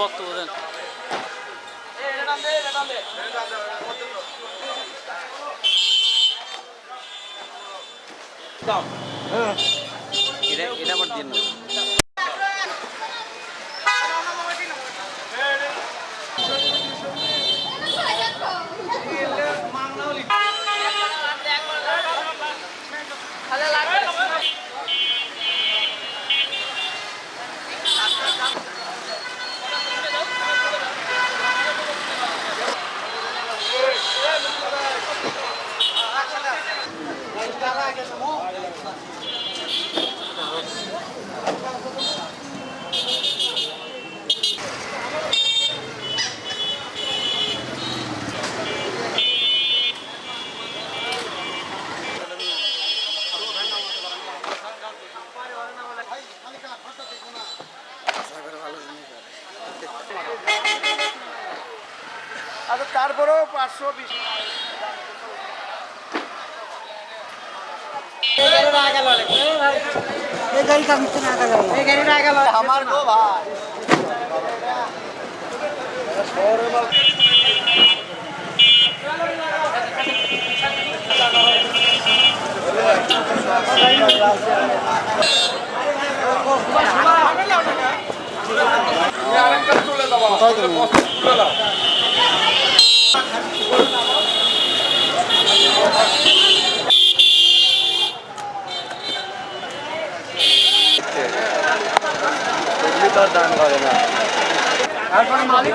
বক্তব্য দেন এটা এটা আবার দিন না। আচ্ছা তারপরেও পাঁচশো বিশ। আমার গো ভাই। দান করে না মালিক মালিক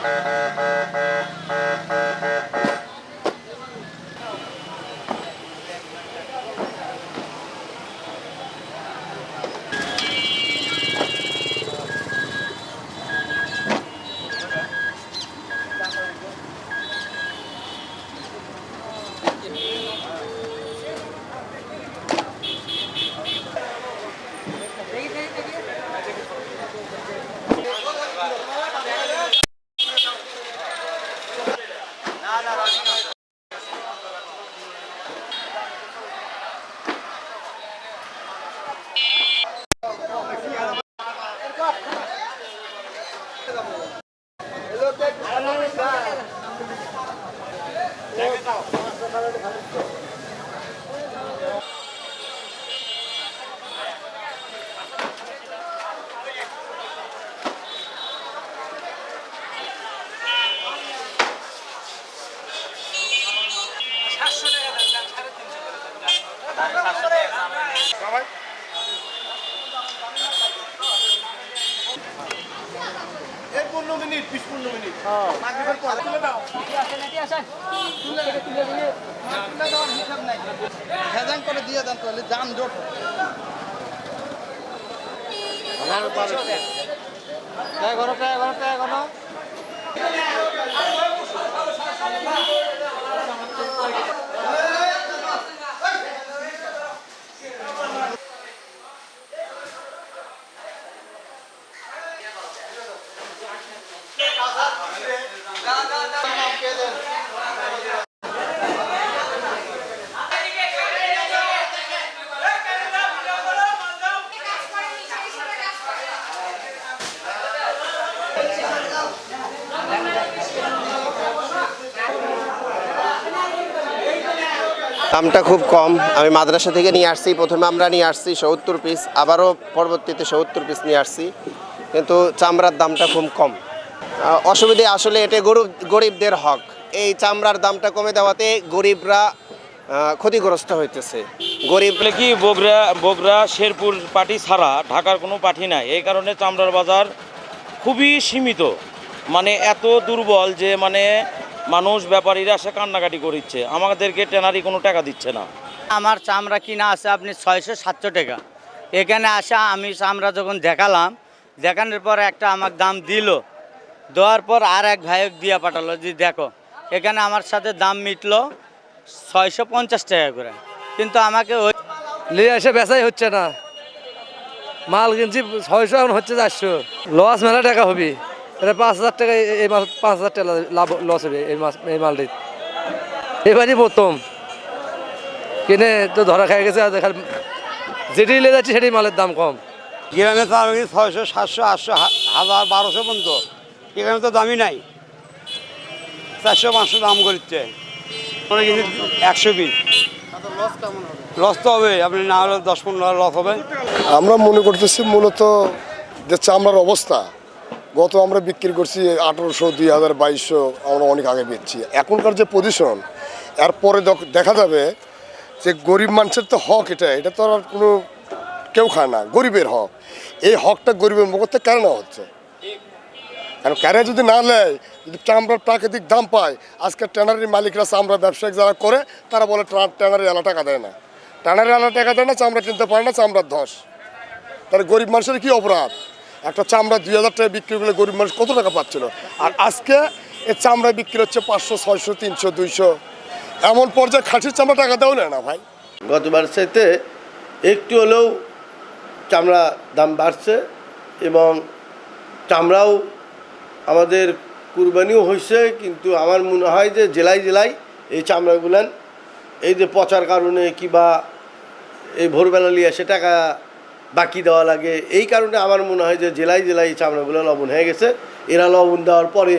এই পনেরো মিনিট বিশ পনেরো মিনিট হেজাং করে দিয়ে দেন তাহলে যান জোট এগারো এগারো এগারো দামটা খুব কম। আমি মাদ্রাসা থেকে নিয়ে আসছি, প্রথমে আমরা নিয়ে আসছি সত্তর পিস আবারও পরবর্তীতে সত্তর পিস নিয়ে আসছি। কিন্তু চামড়ার দামটা খুব কম। অসুবিধে আসলে এটা গরিব গরিবদের হক। এই চামড়ার দামটা কমে দেওয়াতে গরিবরা ক্ষতিগ্রস্ত হইতেছে। গরিব কি বগুড়া বগুড়া, শেরপুর পার্টি ছাড়া ঢাকার কোনো পার্টি নাই? এই কারণে চামড়ার বাজার খুবই সীমিত। মানে এত দুর্বল যে মানে মানুষ ব্যাপারীরা সে কান্নাকাটি করিচ্ছে। আমাদেরকে টেনারি কোনো টাকা দিচ্ছে না। আমার চামড়া কিনা আছে আপনি ছয়শো সাতশো টাকা। এখানে আসা আমি চামড়া যখন দেখালাম দেখানোর পর একটা আমার দাম দিল। দেওয়ার পর আর এক ভাইক দিয়া পাঠালো যে দেখো এখানে আমার সাথে দাম মিটলো ছয়শো পঞ্চাশ টাকা করে। কিন্তু আমাকে ওই নিয়ে এসে বেচাই হচ্ছে না। মাল কিনছি ছয়শো এখন হচ্ছে চারশো। লস মেলা টাকা হবে। এটা পাঁচ হাজার টাকা এই- মাল পাঁচ হাজার টাকা লাভ লস হবে এই মাছ এই মালটি। এবারই প্রথম। কিনে তো ধরা খাই গেছে আর দেখার যেটি নিয়ে যাচ্ছি সেটাই মালের দাম কম। গ্রামে তো আমি ছয়শো সাতশো আটশো হা- হাজার বারোশো পর্যন্ত। এখানে তো দামই নাই। চারশো পাঁচশো দাম করছে ওরা কিন্তু একশো বিশ লস তো হবে আপনি না হলে দশ পনেরো লস হবে। আমরা মনে করতেছি মূলত যে চামড়ার অবস্থা। গত আমরা বিক্রি করছি আঠারোশো, দুই হাজার, বাইশশো, আমরা অনেক আগে বেচছি। এখনকার যে পজিশন এরপরে দেখা যাবে যে গরিব মানুষের তো হক এটা এটা তো আর কোনো কেউ খায় না, গরিবের হক। এই হকটা গরিবের মুখ থেকে কেন নেওয়া হচ্ছে। কারণ ক্যারে যদি না নেয়, যদি চামড়ার প্রাকৃতিক দাম পায়, আজকে ট্যানারির মালিকরা চামড়া ব্যবসায়িক যারা করে, তারা বলে ট্যানারি এলা টাকা দেয় না। ট্যানারি এলা টাকা দেয় না, চামড়া কিনতে পারে না, চামড়ার ধস। তাহলে গরিব মানুষের কি অপরাধ? একটা চামড়া দুই হাজার টাকা বিক্রি করলে গরিব মানুষ কত টাকা পাচ্ছিল? আর আজকে এই চামড়া বিক্রি হচ্ছে পাঁচশো, ছয়শো, তিনশো, দুইশো। এমন পর্যায়ে খাসির চামড়া টাকা দেও না ভাই? গতবার চাইতে একটু হলেও চামড়া দাম বাড়ছে এবং চামড়াও আমাদের কুরবানিও হয়েছে, কিন্তু আমার মনে হয় যে জেলায় জেলায় এই চামড়াগুলান এই যে পচার কারণে কিবা এই ভোরবেলা নিয়ে এসে টাকা বাকি দেওয়া লাগে। এই কারণে আমার মনে হয় যে জেলায় জেলায় চামড়াগুলো লবণ হয়ে গেছে। এরা লবণ দেওয়ার পরে